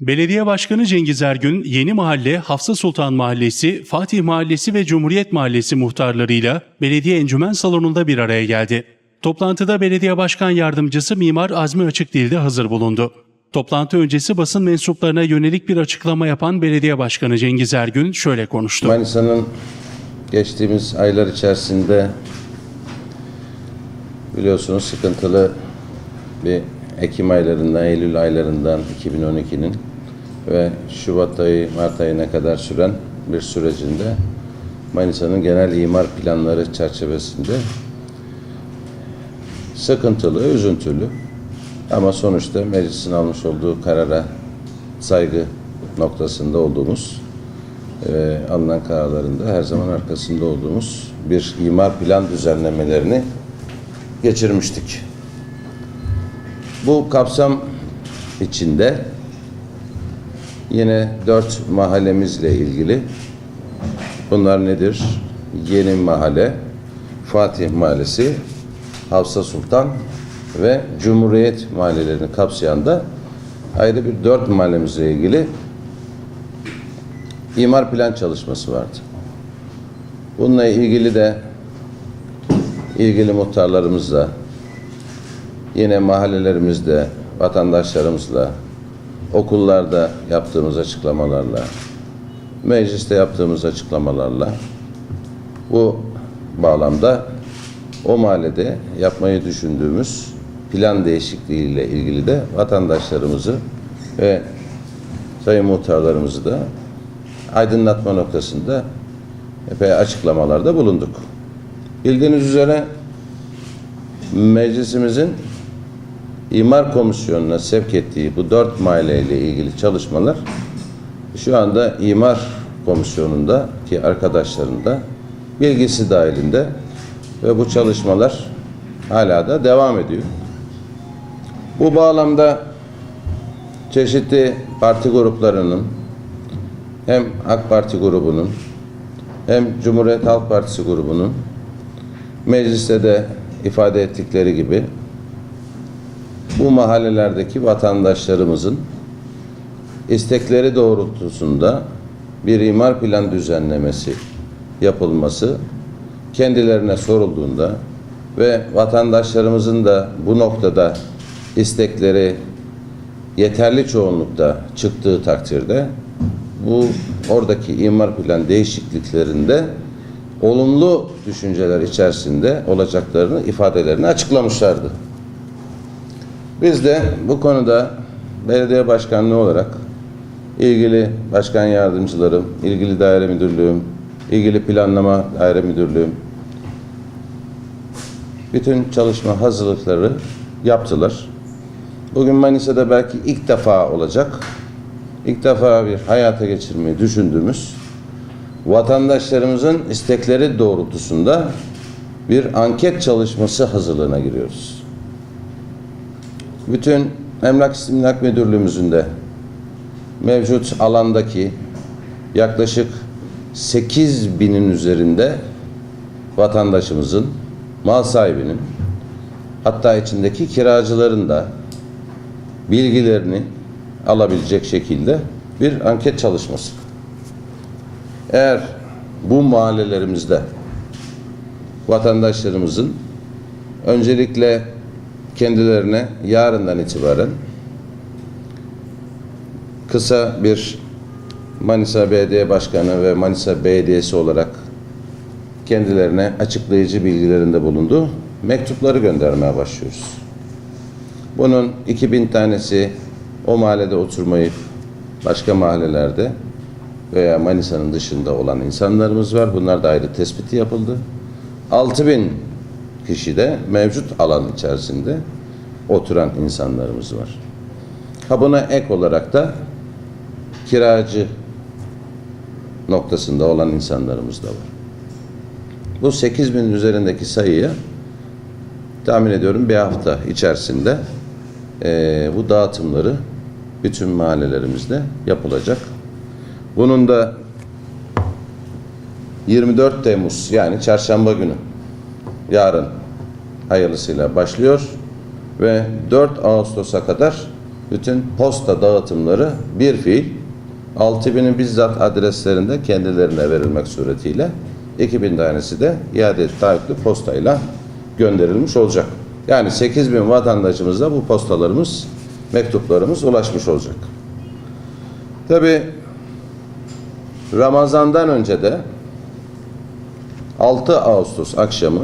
Belediye Başkanı Cengiz Ergün, Yeni Mahalle, Hafsa Sultan Mahallesi, Fatih Mahallesi ve Cumhuriyet Mahallesi muhtarlarıyla belediye encümen salonunda bir araya geldi. Toplantıda Belediye Başkan Yardımcısı Mimar Azmi Açıkdil de hazır bulundu. Toplantı öncesi basın mensuplarına yönelik bir açıklama yapan Belediye Başkanı Cengiz Ergün şöyle konuştu. Manisa'nın geçtiğimiz aylar içerisinde biliyorsunuz sıkıntılı bir Ekim aylarından, Eylül aylarından 2012'nin ve Şubat ayı, Mart ayına kadar süren bir sürecinde Manisa'nın genel imar planları çerçevesinde sıkıntılı, üzüntülü ama sonuçta meclisin almış olduğu karara saygı noktasında olduğumuz e, alınan kararlarında her zaman arkasında olduğumuz bir imar plan düzenlemelerini geçirmiştik. Bu kapsam içinde yine dört mahallemizle ilgili bunlar nedir? Yeni Mahalle, Fatih Mahallesi, Hafsa Sultan ve Cumhuriyet mahallelerini kapsayan da ayrı bir dört mahallemizle ilgili imar plan çalışması vardı. Bununla ilgili de ilgili muhtarlarımızla yine mahallelerimizde vatandaşlarımızla okullarda yaptığımız açıklamalarla mecliste yaptığımız açıklamalarla bu bağlamda o mahallede yapmayı düşündüğümüz plan değişikliğiyle ilgili de vatandaşlarımızı ve sayın muhtarlarımızı da aydınlatma noktasında epey açıklamalarda bulunduk. Bildiğiniz üzere meclisimizin imar komisyonuna sevk ettiği bu dört mahalleyle ilgili çalışmalar şu anda imar komisyonunda ki arkadaşların da bilgisi dahilinde ve bu çalışmalar hala da devam ediyor. Bu bağlamda çeşitli parti gruplarının hem AK Parti grubunun hem Cumhuriyet Halk Partisi grubunun mecliste de ifade ettikleri gibi bu mahallelerdeki vatandaşlarımızın istekleri doğrultusunda bir imar plan düzenlemesi yapılması kendilerine sorulduğunda ve vatandaşlarımızın da bu noktada istekleri yeterli çoğunlukta çıktığı takdirde bu oradaki imar plan değişikliklerinde olumlu düşünceler içerisinde olacaklarını ifadelerini açıklamışlardı. Biz de bu konuda belediye başkanlığı olarak ilgili başkan yardımcılarım, ilgili daire müdürlüğüm, ilgili planlama daire müdürlüğüm bütün çalışma hazırlıkları yaptılar. Bugün Manisa'da belki ilk defa olacak. İlk defa bir hayata geçirmeyi düşündüğümüz vatandaşlarımızın istekleri doğrultusunda bir anket çalışması hazırlığına giriyoruz. Bütün Emlak İstimlak Müdürlüğümüzün de mevcut alandaki yaklaşık 8 binin üzerinde vatandaşımızın, mal sahibinin, hatta içindeki kiracıların da bilgilerini alabilecek şekilde bir anket çalışması. Eğer bu mahallelerimizde vatandaşlarımızın öncelikle kendilerine yarından itibaren kısa bir Manisa Belediye Başkanı ve Manisa Belediyesi olarak kendilerine açıklayıcı bilgilerinde bulundu. Mektupları göndermeye başlıyoruz. Bunun 2000 tanesi o mahallede oturmayıp başka mahallelerde veya Manisa'nın dışında olan insanlarımız var. Bunlar da ayrı tespiti yapıldı. 6000 kişi de mevcut alan içerisinde oturan insanlarımız var. Ha buna ek olarak da kiracı noktasında olan insanlarımız da var. Bu 8000 üzerindeki sayıya tahmin ediyorum bir hafta içerisinde eee, bu dağıtımları bütün mahallelerimizde yapılacak. Bunun da 24 Temmuz yani çarşamba günü yarın hayırlısıyla başlıyor ve 4 Ağustos'a kadar bütün posta dağıtımları bir fiil 6000'in bizzat adreslerinde kendilerine verilmek suretiyle 2000 tanesi de iade taahhütlü postayla gönderilmiş olacak. Yani 8000 vatandaşımıza bu postalarımız, mektuplarımız ulaşmış olacak. Tabi Ramazan'dan önce de 6 Ağustos akşamı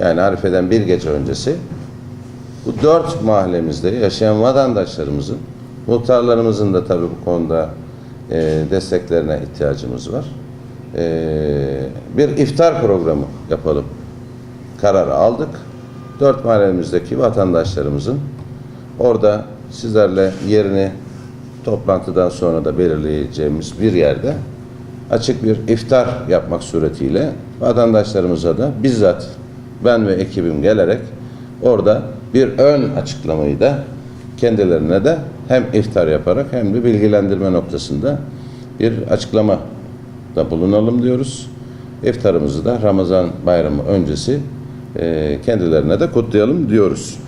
yani Arife'den bir gece öncesi bu dört mahallemizde yaşayan vatandaşlarımızın, muhtarlarımızın da tabii bu konuda e, desteklerine ihtiyacımız var. E, bir iftar programı yapalım. Kararı aldık. Dört mahallemizdeki vatandaşlarımızın orada sizlerle yerini toplantıdan sonra da belirleyeceğimiz bir yerde açık bir iftar yapmak suretiyle vatandaşlarımıza da bizzat ben ve ekibim gelerek orada bir ön açıklamayı da kendilerine de hem iftar yaparak hem de bilgilendirme noktasında bir açıklama da bulunalım diyoruz. İftarımızı da Ramazan bayramı öncesi e, kendilerine de kutlayalım diyoruz.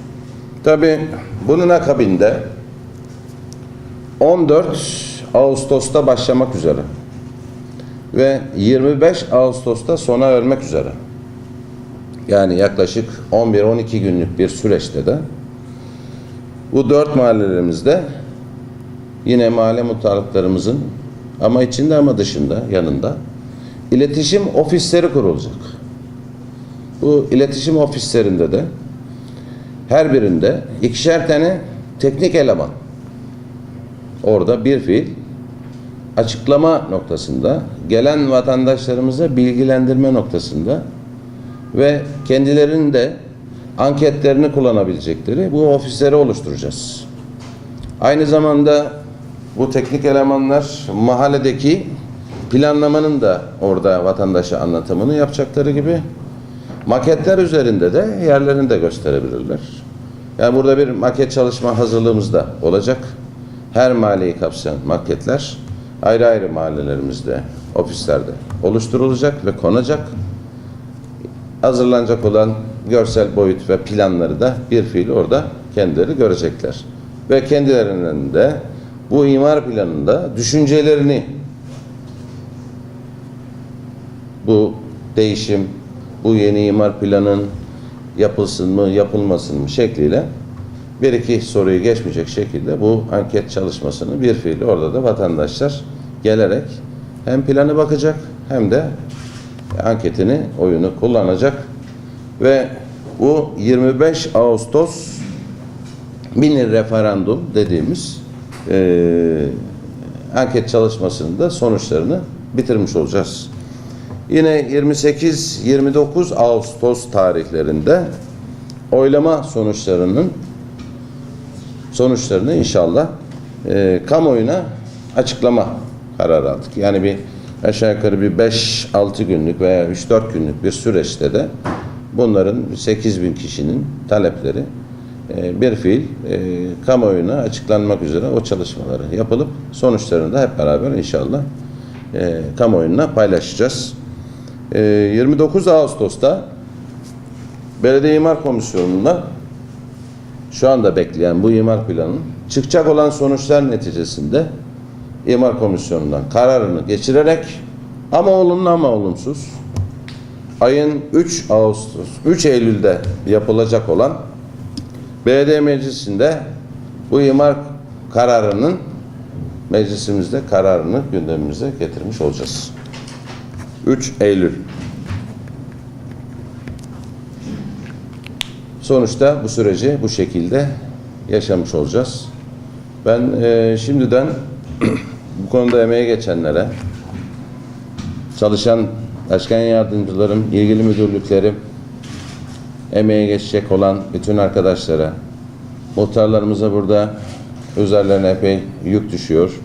Tabi bunun akabinde 14 Ağustos'ta başlamak üzere ve 25 Ağustos'ta sona ermek üzere. Yani yaklaşık 11-12 günlük bir süreçte de bu dört mahallelerimizde yine mahalle muhtarlıklarımızın ama içinde ama dışında yanında iletişim ofisleri kurulacak. Bu iletişim ofislerinde de her birinde ikişer tane teknik eleman orada bir fiil açıklama noktasında gelen vatandaşlarımıza bilgilendirme noktasında ve kendilerinin de anketlerini kullanabilecekleri bu ofisleri oluşturacağız. Aynı zamanda bu teknik elemanlar mahalledeki planlamanın da orada vatandaşa anlatımını yapacakları gibi maketler üzerinde de yerlerini de gösterebilirler. Yani burada bir maket çalışma hazırlığımız da olacak. Her mahalleyi kapsayan maketler ayrı ayrı mahallelerimizde, ofislerde oluşturulacak ve konacak hazırlanacak olan görsel boyut ve planları da bir fiil orada kendileri görecekler. Ve kendilerinin de bu imar planında düşüncelerini bu değişim, bu yeni imar planın yapılsın mı, yapılmasın mı şekliyle bir iki soruyu geçmeyecek şekilde bu anket çalışmasını bir fiil orada da vatandaşlar gelerek hem planı bakacak hem de anketini, oyunu kullanacak ve bu 25 Ağustos mini referandum dediğimiz eee, anket çalışmasının da sonuçlarını bitirmiş olacağız. Yine 28-29 Ağustos tarihlerinde oylama sonuçlarının sonuçlarını inşallah eee kamuoyuna açıklama kararı aldık. Yani bir aşağı yukarı bir 5-6 günlük veya 3-4 günlük bir süreçte de bunların 8 bin kişinin talepleri e, bir fiil e, kamuoyuna açıklanmak üzere o çalışmaları yapılıp sonuçlarını da hep beraber inşallah e, kamuoyuna paylaşacağız. E, 29 Ağustos'ta Belediye İmar Komisyonu'nda şu anda bekleyen bu imar planının çıkacak olan sonuçlar neticesinde İmar Komisyonu'ndan kararını geçirerek ama olumlu ama olumsuz ayın 3 Ağustos 3 Eylül'de yapılacak olan Belediye Meclisi'nde bu imar kararının meclisimizde kararını gündemimize getirmiş olacağız. 3 Eylül. Sonuçta bu süreci bu şekilde yaşamış olacağız. Ben eee, şimdiden bu konuda emeğe geçenlere, çalışan başkan yardımcılarım, ilgili müdürlüklerim, emeğe geçecek olan bütün arkadaşlara, muhtarlarımıza burada üzerlerine epey yük düşüyor.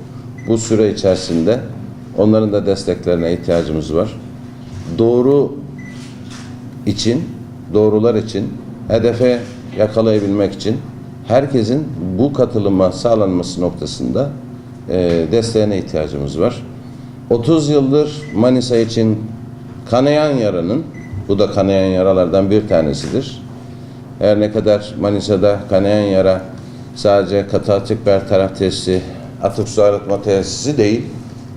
Bu süre içerisinde onların da desteklerine ihtiyacımız var. Doğru için, doğrular için, hedefe yakalayabilmek için herkesin bu katılıma sağlanması noktasında e, desteğine ihtiyacımız var. 30 yıldır Manisa için kanayan yaranın, bu da kanayan yaralardan bir tanesidir. Her ne kadar Manisa'da kanayan yara sadece katı atık bertaraf tesisi, atık su arıtma tesisi değil,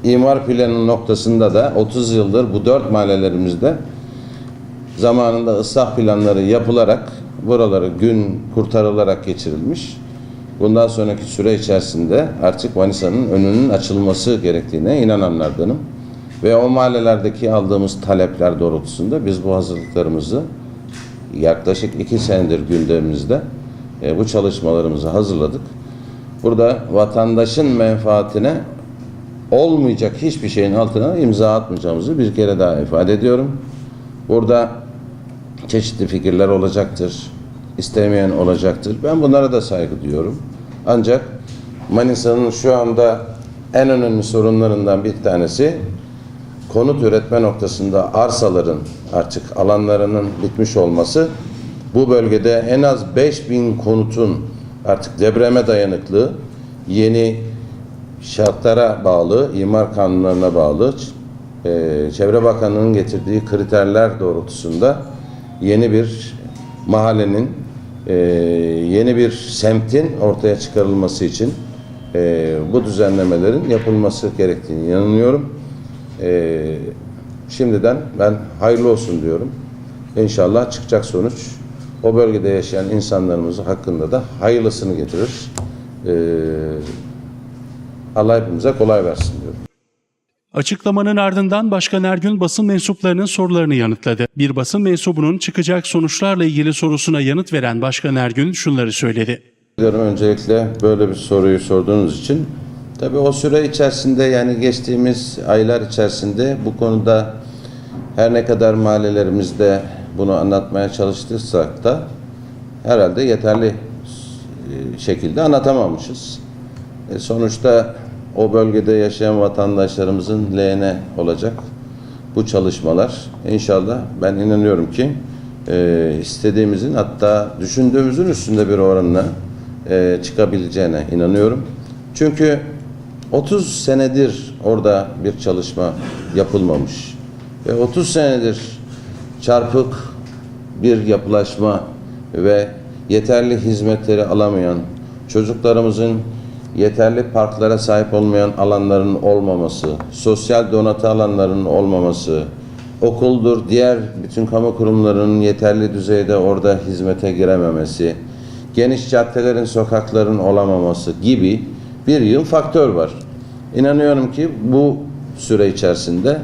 imar planı noktasında da 30 yıldır bu dört mahallelerimizde zamanında ıslah planları yapılarak buraları gün kurtarılarak geçirilmiş. Bundan sonraki süre içerisinde artık Manisa'nın önünün açılması gerektiğine inananlardanım. Ve o mahallelerdeki aldığımız talepler doğrultusunda biz bu hazırlıklarımızı yaklaşık iki senedir gündemimizde e, bu çalışmalarımızı hazırladık. Burada vatandaşın menfaatine olmayacak hiçbir şeyin altına imza atmayacağımızı bir kere daha ifade ediyorum. Burada çeşitli fikirler olacaktır. İstemeyen olacaktır. Ben bunlara da saygı duyuyorum. Ancak Manisa'nın şu anda en önemli sorunlarından bir tanesi konut üretme noktasında arsaların artık alanlarının bitmiş olması. Bu bölgede en az 5000 konutun artık depreme dayanıklı yeni şartlara bağlı, imar kanunlarına bağlı e, Çevre Bakanlığı'nın getirdiği kriterler doğrultusunda yeni bir mahallenin e, yeni bir semtin ortaya çıkarılması için e, bu düzenlemelerin yapılması gerektiğini inanıyorum. E, şimdiden ben hayırlı olsun diyorum. İnşallah çıkacak sonuç o bölgede yaşayan insanlarımız hakkında da hayırlısını getirir. E, Allah hepimize kolay versin diyorum. Açıklamanın ardından Başkan Ergün basın mensuplarının sorularını yanıtladı. Bir basın mensubunun çıkacak sonuçlarla ilgili sorusuna yanıt veren Başkan Ergün şunları söyledi. Öncelikle böyle bir soruyu sorduğunuz için. Tabii o süre içerisinde yani geçtiğimiz aylar içerisinde bu konuda her ne kadar mahallelerimizde bunu anlatmaya çalıştıysak da herhalde yeterli e, şekilde anlatamamışız. E, sonuçta o bölgede yaşayan vatandaşlarımızın lehine olacak bu çalışmalar. İnşallah ben inanıyorum ki e, istediğimizin hatta düşündüğümüzün üstünde bir oranla e, çıkabileceğine inanıyorum. Çünkü 30 senedir orada bir çalışma yapılmamış ve 30 senedir çarpık bir yapılaşma ve yeterli hizmetleri alamayan çocuklarımızın yeterli parklara sahip olmayan alanların olmaması, sosyal donatı alanlarının olmaması, okuldur, diğer bütün kamu kurumlarının yeterli düzeyde orada hizmete girememesi, geniş caddelerin, sokakların olamaması gibi bir yığın faktör var. İnanıyorum ki bu süre içerisinde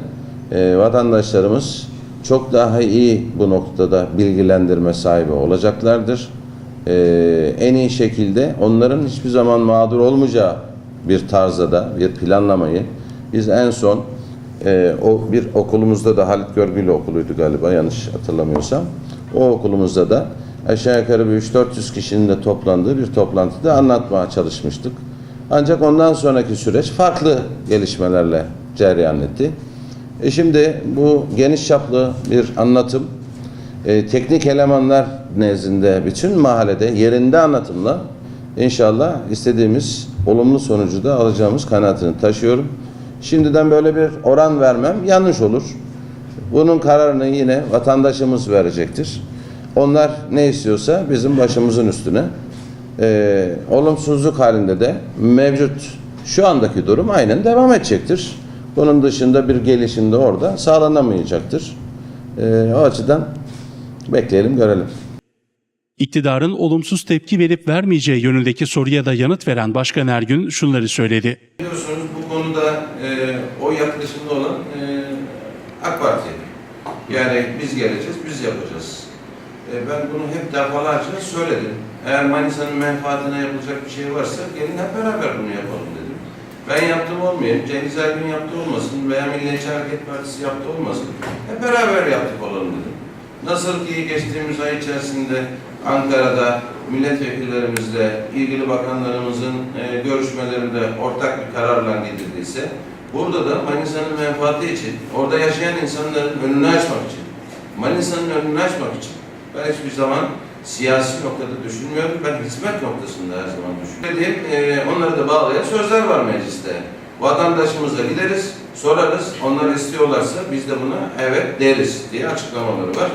e, vatandaşlarımız çok daha iyi bu noktada bilgilendirme sahibi olacaklardır. E, en iyi şekilde onların hiçbir zaman mağdur olmayacağı bir tarzda da bir planlamayı biz en son e, o bir okulumuzda da Halit Görgülü okuluydu galiba yanlış hatırlamıyorsam. O okulumuzda da aşağı yukarı bir 3-400 kişinin de toplandığı bir toplantıda anlatmaya çalışmıştık. Ancak ondan sonraki süreç farklı gelişmelerle cereyan etti. E şimdi bu geniş çaplı bir anlatım e, teknik elemanlar nezdinde bütün mahallede yerinde anlatımla inşallah istediğimiz olumlu sonucu da alacağımız kanaatini taşıyorum. Şimdiden böyle bir oran vermem yanlış olur. Bunun kararını yine vatandaşımız verecektir. Onlar ne istiyorsa bizim başımızın üstüne e, olumsuzluk halinde de mevcut şu andaki durum aynen devam edecektir. Bunun dışında bir gelişim de orada sağlanamayacaktır. E, o açıdan bekleyelim görelim. İktidarın olumsuz tepki verip vermeyeceği yönündeki soruya da yanıt veren Başkan Ergün şunları söyledi. Biliyorsunuz bu konuda e, o yaklaşımda olan e, AK Parti. Yani biz geleceğiz, biz yapacağız. E, ben bunu hep defalarca söyledim. Eğer Manisa'nın menfaatine yapılacak bir şey varsa gelin hep beraber bunu yapalım dedim. Ben yaptım olmayayım, Cengiz Ergün yaptı olmasın veya Milliyetçi Hareket Partisi yaptı olmasın. Hep beraber yaptık olalım dedim. Nasıl ki geçtiğimiz ay içerisinde Ankara'da milletvekillerimizle, ilgili bakanlarımızın e, görüşmelerinde ortak bir kararla gidildiyse, burada da Manisa'nın menfaati için, orada yaşayan insanların önünü açmak için, Manisa'nın önünü açmak için ben hiçbir zaman siyasi noktada düşünmüyorum. Ben hizmet noktasında her zaman düşünüyorum. Dediğim, e, onları da bağlayan sözler var mecliste. Vatandaşımıza gideriz, sorarız. Onlar istiyorlarsa biz de buna evet deriz diye açıklamaları var.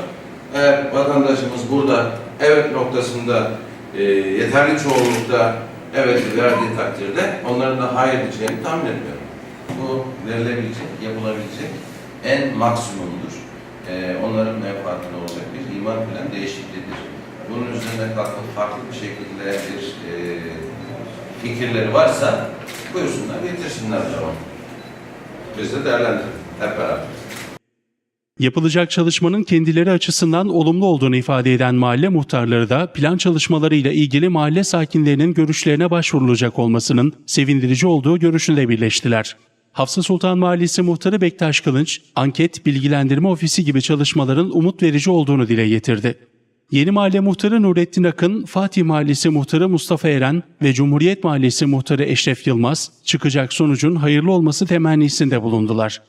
Eğer vatandaşımız burada evet noktasında e, yeterli çoğunlukta evet verdiği takdirde onların da hayır diyeceğini tahmin ediyorum. Bu verilebilecek, yapılabilecek en maksimumdur. E, onların menfaatine olacak bir imar plan değişikliğidir. Bunun üzerine kalkıp farklı bir şekilde bir e, fikirleri varsa buyursunlar, getirsinler zaman. Biz de değerlendirelim hep beraber. Yapılacak çalışmanın kendileri açısından olumlu olduğunu ifade eden mahalle muhtarları da plan çalışmalarıyla ilgili mahalle sakinlerinin görüşlerine başvurulacak olmasının sevindirici olduğu görüşünde birleştiler. Hafsa Sultan Mahallesi muhtarı Bektaş Kılınç, anket, bilgilendirme ofisi gibi çalışmaların umut verici olduğunu dile getirdi. Yeni Mahalle Muhtarı Nurettin Akın, Fatih Mahallesi Muhtarı Mustafa Eren ve Cumhuriyet Mahallesi Muhtarı Eşref Yılmaz, çıkacak sonucun hayırlı olması temennisinde bulundular.